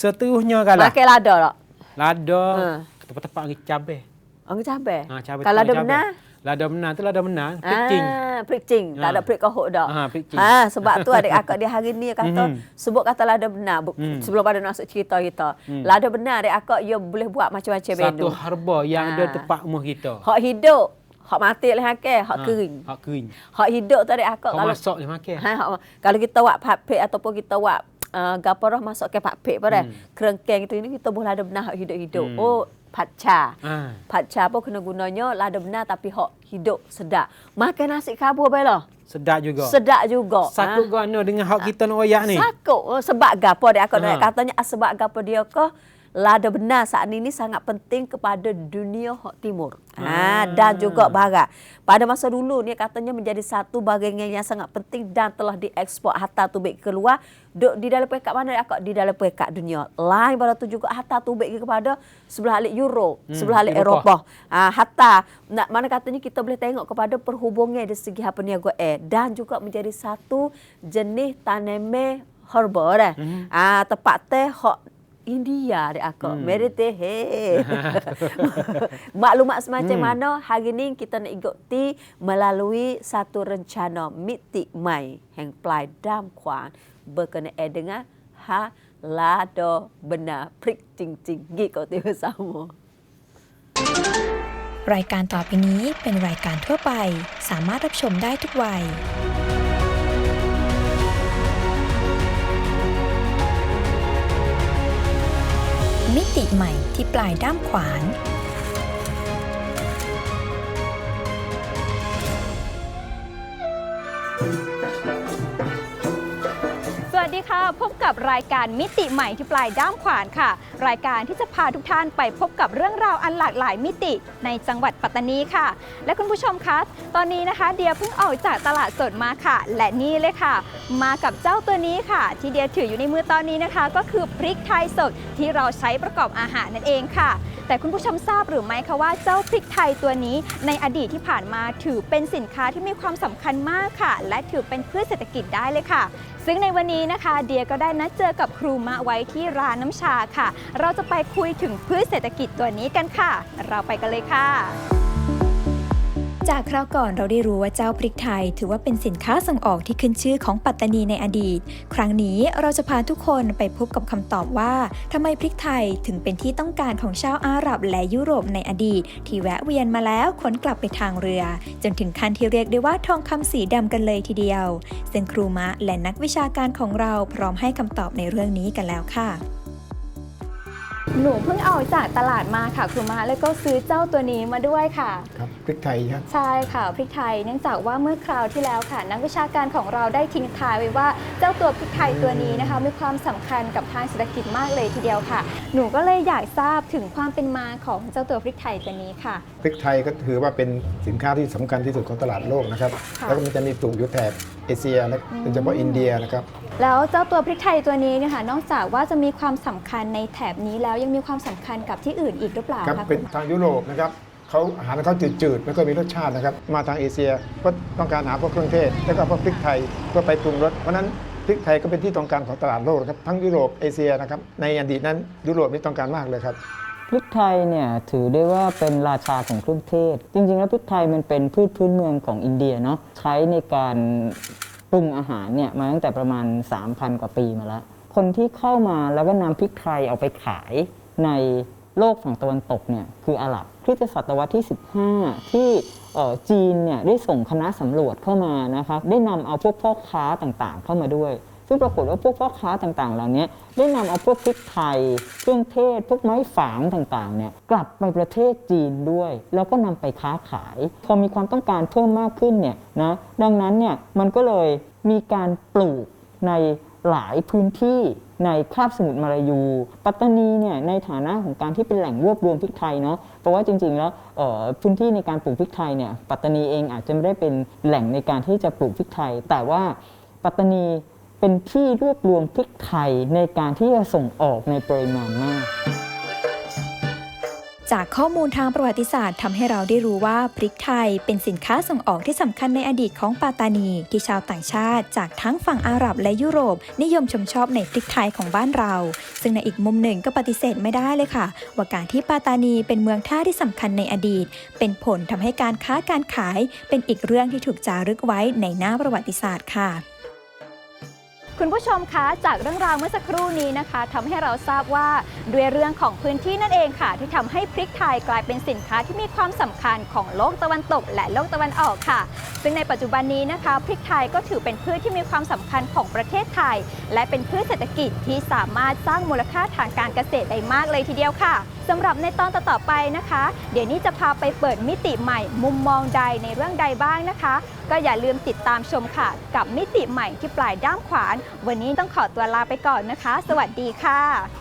Seterusnya kalau Makan lada tak? lada Ha. tepat-tepat lagi cabai. Orang cabai. Ha, cabai Kalau ada cabai. benar, Lada benar tu lada benar, picing. Ah, pricing. Tak Ha. ada prik kohok dak. Ha, pricing. Ha, sebab tu adik akak dia hari ni kata Mhm. sebut kata lada benar Hmm. sebelum pada masuk cerita kita. Lada benar adik akak ia boleh buat macam-macam Satu menu. herba yang Ha. ada tempat rumah kita. Hak hidup, hak mati lah hakeh, hak Ha, kering. Hak kering. Hak hidup tu adik akak Kau kalau masak dia makan. Ha, hak, kalau kita buat papik ataupun kita buat uh, gapo masuk ke papik pada Hmm. kerengkeng itu ini kita boleh ada benar hak hidup-hidup. Hmm. Oh, patca. Ha. Patca pun kena gunanya lada benar tapi hak hidup sedap. Makan nasi kabur bela. Sedap juga. Sedap juga. Sakut Ha. gana dengan hak kita nak royak ni. Sakut. Oh, sebab gapo dia aku nak Ha. katanya ah, sebab gapo dia ke lada benar saat ini sangat penting kepada dunia hak timur. Ha, Ah. dan juga barat. Pada masa dulu ni katanya menjadi satu bahagian yang sangat penting dan telah diekspor harta tubik keluar duk di dalam peringkat mana akak di dalam peringkat dunia. Lain pada tu juga harta tubik kepada sebelah alik Euro, Hmm, sebelah alik Eropah. Ah, hatta nak mana katanya kita boleh tengok kepada perhubungan dari segi apa niaga air dan juga menjadi satu jenis tanaman herba dah. Mhm. Ah tepat teh India dia aku. Hmm. Merite he. Maklumat semacam Hmm. mana hari ni kita nak ikuti melalui satu rencana mitik mai hang plai dam kuan berkenaan dengan ha lado benar prik cing cing gig kau tu bersama. รายการต่อไปนี้เป็นรายการทั่วไป สามารถรับชมได้ทุกวัย มิติใหม่ที่ปลายด้ามขวาน สวัสดีค่ะพบกับรายการมิติใหม่ที่ปลายด้ามขวานค่ะ รายการที่จะพาทุกท่านไปพบกับเรื่องราวอันหลากหลายมิติในจังหวัดปัตตานีค่ะ และคุณผู้ชมคะตอนนี้นะคะ เดียเพิ่งออกจากตลาดสดมาค่ะ และนี่เลยค่ะ มากับเจ้าตัวนี้ค่ะ ที่เดียถืออยู่ในมือตอนนี้นะคะ ก็คือพริกไทยสดที่เราใช้ประกอบอาหารนั่นเองค่ะ แต่คุณผู้ชมทราบหรือไม่คะว่าเจ้าพริกไทยตัวนี้ ในอดีตที่ผ่านมาถือเป็นสินค้าที่มีความสำคัญมากค่ะ และถือเป็นพืชเศรษฐกิจได้เลยค่ะ ซึ่งในวันนี้นะคะ เดียก็ได้นัดเจอกับครูมะไว้ที่ร้านน้ำชาค่ะ เราจะไปคุยถึงพืชเศรษฐกิจตัวนี้กันค่ะ เราไปกันเลยค่ะ จากคราวก่อนเราได้รู้ว่าเจ้าพริกไทย ถือว่าเป็นสินค้าส่งออกที่ขึ้นชื่อของปัตตานีในอดีต ครั้งนี้เราจะพาทุกคนไปพบกับคำตอบว่าทำไมพริกไทยถึงเป็นที่ต้องการของชาวอาหรับและยุโรปในอดีต ที่แวะเวียนมาแล้วขนกลับไปทางเรือ จนถึงขั้นที่เรียกได้ว่าทองคำสีดำกันเลยทีเดียวซึ่งครูมะและนักวิชาการของเราพร้อมให้คำตอบในเรื่องนี้กันแล้วค่ะ หนูเพิ่งออกจากตลาดมาค่ะครูมะแล้วก็ซื้อเจ้าตัวนี้มาด้วยค่ะ ครับพริกไทยครับ ใช่ค่ะพริกไทยเนื่องจากว่าเมื่อคราวที่แล้วค่ะ นักวิชาการของเราได้ทิ้งท้ายไว้ว่าเจ้าตัวพริกไทยตัวนี้นะคะ มีความสำคัญกับทางเศรษฐกิจมากเลยทีเดียวค่ะ หนูก็เลยอยากทราบถึงความเป็นมาของเจ้าตัวพริกไทยตัวนี้ค่ะ พริกไทยก็ถือว่าเป็นสินค้าที่สำคัญที่สุดของตลาดโลกนะครับ ค่ะ แล้วก็มันจะมีปลูกอยู่แถบเอเชียและโดยเฉพาะอินเดียนะครับ แล้วเจ้าตัวพริกไทยตัวนี้เนยคะนอกจากว่าจะมีความสำคัญในแถบนี้แล้วยังมีความสำคัญกับที่อื่นอีกหรือเปล่าครับคะเป็นทางยุโรปนะครับเขาอาหารเขาจืดๆไม่ค่อยมีรสชาตินะครับ มาทางเอเชียก็ต้องการหาพวกเครื่องเทศ แล้วก็พวกพริกไทยเพื่อไปปรุงรสเพราะฉะนั้นพริกไทยก็เป็นที่ต้องการของตลาดโลกนะครับทั้งยุโรปเอเชียนะครับในอดีตนั้นยุโรปนี่ต้องการมากเลยครับ พริกไทยเนี่ยถือได้ว่าเป็นราชาของเครื่องเทศ จริง ๆ แล้วพริกไทยมันเป็นพืชพื้นเมืองของอินเดียเนาะใช้ในการปรุงอาหารเนี่ยมาตั้งแต่ประมาณ 3,000 กว่าปีมาแล้ว คนที่เข้ามาแล้วก็นำพริกไทยเอาไปขายในโลกฝั่งตะวันตกเนี่ยคืออาหรับคริสตศตวรรษที่ 15 ที่จีนเนี่ยได้ส่งคณะสำรวจเข้ามานะครับได้นำเอาพวกพ่อค้าต่างๆ เข้ามาด้วย ซึ่งปรากฏว่าพวกพ่อค้าต่างๆ เหล่านี้ได้นำเอาพวกพริกไทย เครื่องเทศ พวกไม้ฝางต่างๆ เนี่ยกลับไปประเทศจีนด้วย แล้วก็นำไปค้าขาย พอมีความต้องการเพิ่มมากขึ้นเนี่ยนะดังนั้นเนี่ยมันก็เลยมีการปลูกในหลายพื้นที่ในคาบสมุทรมาลายู ปัตตานีเนี่ยในฐานะของการที่เป็นแหล่งรวบรวมพริกไทยเนาะเพราะว่าจริงๆแล้วพื้นที่ในการปลูกพริกไทยเนี่ยปัตตานีเองอาจจะไม่ได้เป็นแหล่งในการที่จะปลูกพริกไทย แต่ว่าปัตตานี เป็นที่รวบรวมพริกไทยในการที่จะส่งออกในปริมาณมากจากข้อมูลทางประวัติศาสตร์ทำให้เราได้รู้ว่าพริกไทยเป็นสินค้าส่งออกที่สำคัญในอดีตของปาตานี ที่ชาวต่างชาติ จากทั้งฝั่งอาหรับและยุโรป นิยมชมชอบในพริกไทยของบ้านเรา ซึ่งในอีกมุมหนึ่งก็ปฏิเสธไม่ได้เลยค่ะ ว่าการที่ปาตานีเป็นเมืองท่าที่สำคัญในอดีต เป็นผลทำให้การค้าการขายเป็นอีกเรื่องที่ถูกจารึกไว้ในหน้าประวัติศาสตร์ค่ะ คุณผู้ชมคะจากเรื่องราวเมื่อสักครู่นี้นะคะทำให้เราทราบว่าด้วยเรื่องของพื้นที่นั่นเองค่ะ ที่ทำให้พริกไทยกลายเป็นสินค้าที่มีความสำคัญของโลกตะวันตก และโลกตะวันออกค่ะ ซึ่งในปัจจุบันนี้นะคะ พริกไทยก็ถือเป็นพืชที่มีความสำคัญของประเทศไทย และเป็นพืชเศรษฐกิจที่สามารถสร้างมูลค่าทางการเกษตรได้มากเลยทีเดียวค่ะสำหรับในตอนต่อๆไปนะคะ เดี๋ยวนี้จะพาไปเปิดมิติใหม่ มุมมองใดในเรื่องใดบ้างนะคะ ก็อย่าลืมติดตามชมค่ะ กับมิติใหม่ที่ปลายด้ามขวาน วันนี้ต้องขอตัวลาไปก่อนนะคะ สวัสดีค่ะ